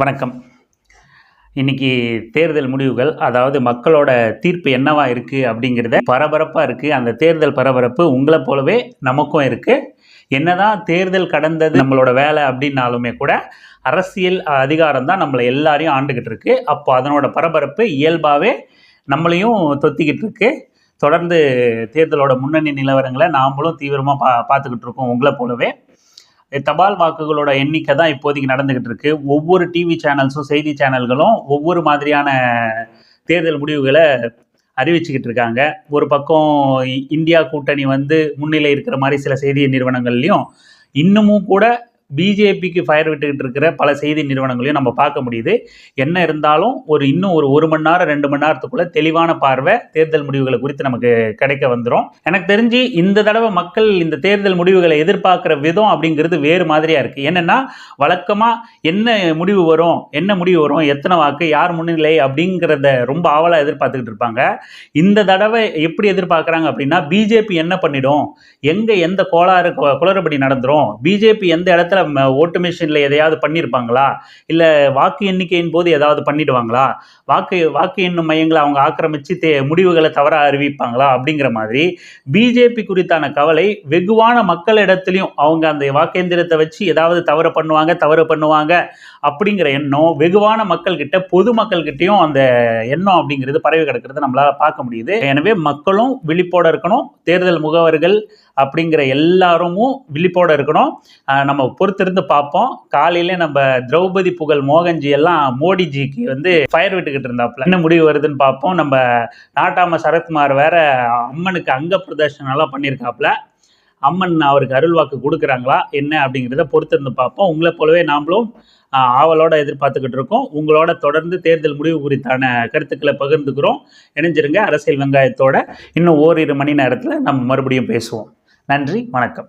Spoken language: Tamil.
வணக்கம். இன்னைக்கு தேர்தல் முடிவுகள் அதாவது மக்களோட தீர்ப்பு என்னவா இருக்குது அப்படிங்கிறத பரபரப்பாக இருக்குது அந்த தேர்தல் பரபரப்பு உங்களை போலவே நமக்கும் இருக்குது என்னதான் தேர்தல் கடந்தது நம்மளோட வேலை அப்படின்னாலுமே கூட அரசியல் அதிகாரம் தான் நம்மளை எல்லாரையும் ஆண்டுகிட்டு இருக்கு. அப்போ அதனோட பரபரப்பு இயல்பாகவே நம்மளையும் தொத்திக்கிட்டு இருக்கு. தொடர்ந்து தேர்தலோட முன்னணி நிலவரங்களை நாமளும் தீவிரமாக பா பார்த்துக்கிட்டு இருக்கோம் உங்களை போலவே. தபால் வாக்குகளோட எண்ணிக்கை தான் இப்போதைக்கு நடந்துகிட்டு இருக்கு. ஒவ்வொரு டிவி சேனல்ஸும் செய்தி சேனல்களும் ஒவ்வொரு மாதிரியான தேர்தல் முடிவுகளை அறிவிச்சுக்கிட்டு இருக்காங்க. ஒரு பக்கம் இந்தியா கூட்டணி வந்து முன்னிலை இருக்கிற மாதிரி சில செய்தி நிறுவனங்கள்லையும் இன்னமும் கூட பிஜேபிக்கு ஃபயர் விட்டுக்கிட்டு இருக்கிற பல செய்தி நிறுவனங்களையும் நம்ம பார்க்க முடியுது. என்ன இருந்தாலும் ஒரு இன்னும் ஒரு ஒரு மணி நேரம் ரெண்டு மணி நேரத்துக்குள்ள தெளிவான பார்வை தேர்தல் முடிவுகளை குறித்து நமக்கு கிடைக்க வந்துடும் எனக்கு தெரிஞ்சு இந்த தடவை மக்கள் இந்த தேர்தல் முடிவுகளை எதிர்பார்க்குற விதம் அப்படிங்கிறது வேறு மாதிரியாக இருக்குது என்னென்னா வழக்கமாக என்ன முடிவு வரும் என்ன முடிவு வரும் எத்தனை வாக்கு யார் முன்னிலை அப்படிங்கிறத ரொம்ப ஆவலாக எதிர்பார்த்துக்கிட்டு இருப்பாங்க. இந்த தடவை எப்படி எதிர்பார்க்குறாங்க அப்படின்னா பிஜேபி என்ன பண்ணிடும்? எங்கே எந்த கோளாறு குளறுபடி நடந்துடும் பிஜேபி எந்த இடத்துல ஓட்டு மிஷினில் எதையாவது பண்ணியிருப்பாங்களா இல்லை வாக்கு எண்ணிக்கையின் போது ஏதாவது பண்ணிடுவாங்களா? வாக்கு வாக்கு எண்ணும் மையங்களை அவங்க ஆக்கிரமித்து தே முடிவுகளை தவறாக அறிவிப்பாங்களா? அப்படிங்கிற மாதிரி பிஜேபி குறித்தான கவலை வெகுவான மக்களிடத்துலையும் அவங்க அந்த வாக்கேந்திரத்தை வச்சு ஏதாவது தவறு பண்ணுவாங்க தவறு பண்ணுவாங்க அப்படிங்கிற எண்ணம் வெகுவான மக்கள்கிட்ட பொதுமக்கள்கிட்டையும் அந்த எண்ணம் அப்படிங்கிறது பரவி கிடக்கிறது நம்மளால் பார்க்க முடியுது. எனவே மக்களும் விழிப்போட இருக்கணும். தேர்தல் முகவர்கள் அப்படிங்கிற எல்லாருமும் விழிப்போடு இருக்கணும். நம்ம பொறுத்திருந்து பார்ப்போம் காலையிலே நம்ம திரௌபதி புகழ் மோகன்ஜி எல்லாம் மோடிஜிக்கு வந்து ஃபயர் விட்டுக்கிட்டு இருந்தாப்புல. என்ன முடிவு வருதுன்னு பார்ப்போம் நம்ம நாட்டாம சரத்குமார் வேற அம்மனுக்கு அங்க பிரதர்ஷனெல்லாம் பண்ணியிருக்காப்புல அம்மன் அவருக்கு அருள்வாக்கு கொடுக்குறாங்களா? என்ன அப்படிங்கிறத பொறுத்திருந்து பார்ப்போம் உங்களை போலவே நாமளும் ஆவலோட எதிர்பார்த்துக்கிட்டு இருக்கோம். உங்களோட தொடர்ந்து தேர்தல் முடிவு குறித்தான கருத்துக்களை பகிர்ந்துக்கிறோம். இணைஞ்சிருங்க. அரசியல் வெங்காயத்தோட இன்னும் ஓரிரு மணி நேரத்தில் நம்ம மறுபடியும் பேசுவோம். நன்றி வணக்கம்.